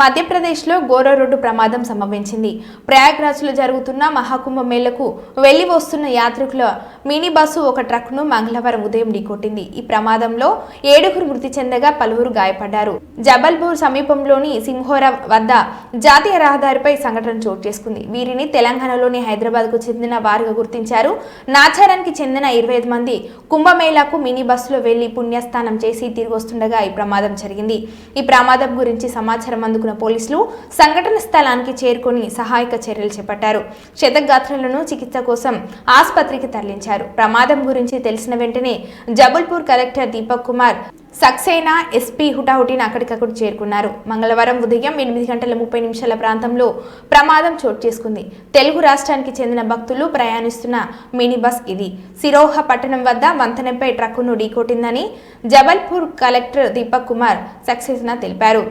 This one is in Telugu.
మధ్యప్రదేశ్లో ఘోర రోడ్డు ప్రమాదం సంభవించింది. ప్రయాగ్రాజ్లో జరుగుతున్న మహాకుంభ మేళకు వెళ్ళి వస్తున్న యాత్రికుల మినీ బస్సు ఒక ట్రక్ను మంగళవారం ఉదయం ఢీకొట్టింది. ఈ ప్రమాదంలో ఏడుగురు మృతి చెందగా పలువురు గాయపడ్డారు. జబల్పూర్ సమీపంలోని సింహోరా వద్ద జాతీయ రహదారిపై సంఘటన చోటు చేసుకుంది. వీరిని తెలంగాణలోని హైదరాబాద్కు చెందిన వారుగా గుర్తించారు. నాచారానికి చెందిన ఇరవై ఐదు మంది కుంభమేళాకు మినీ బస్సులో వెళ్ళి పుణ్యస్నానం చేసి తిరిగి వస్తుండగా ఈ ప్రమాదం జరిగింది. ఈ ప్రమాదం గురించి సమాచారం అందుకు అందుకున్న పోలీసులు సంఘటన స్థలానికి చేరుకుని సహాయక చర్యలు చేపట్టారు. క్షతగాత్రులను చికిత్స కోసం ఆసుపత్రికి తరలించారు. ప్రమాదం గురించి తెలిసిన వెంటనే జబల్పూర్ కలెక్టర్ దీపక్ కుమార్ సక్సేనా ఎస్పీ హుటాహుటిని అక్కడికక్కడ చేరుకున్నారు. మంగళవారం ఉదయం ఎనిమిది గంటల ముప్పై నిమిషాల ప్రాంతంలో ప్రమాదం చోటు చేసుకుంది. తెలుగు రాష్ట్రానికి చెందిన భక్తులు ప్రయాణిస్తున్న మినీ బస్ ఇది. సిరోహ పట్టణం వద్ద వంతెనపై ట్రక్కును ఢీకొట్టిందని జబల్పూర్ కలెక్టర్ దీపక్ కుమార్ సక్సేనా తెలిపారు.